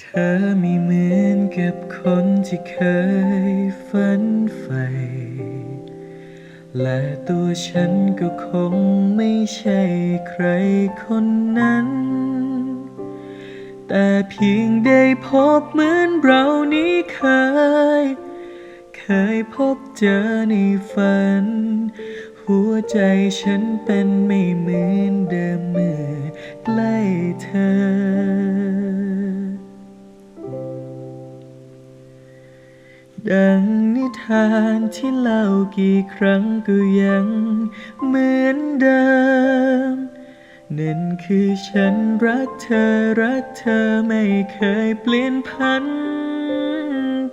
เธอไม่เหมือนกับคนที่เคยฝันใฝ่และตัวฉันก็คงไม่ใช่ใครคนนั้น แต่เพียงได้พบเหมือนเรานี้เคย เคยพบเจอในฝัน หัวใจฉันเป็นไม่เหมือนเดิมเมื่อใกล้เธอ ดังนิทานที่เล่ากี่ครั้งก็ยังเหมือนเดิม นั่นคือฉันรักเธอรักเธอไม่เคยเปลี่ยนพัน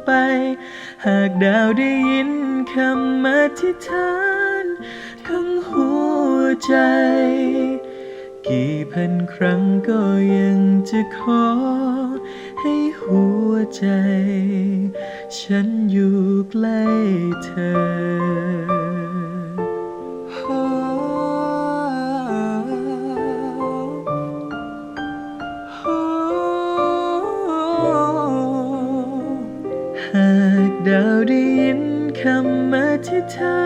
ไป หากดาวได้ยินคำอธิษฐานของหัวใจ กี่พันครั้งก็ยังจะขอให้หัว ใจ ฉันอยู่ใกล้เธอ หากดาวได้ยินคำอธิษฐา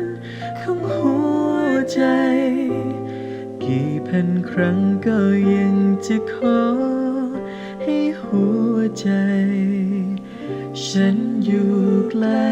นของหัวใจ กี่พันครั้งก็ยังจะขอ ให้หัวใจ ฉันอยู่ใกล้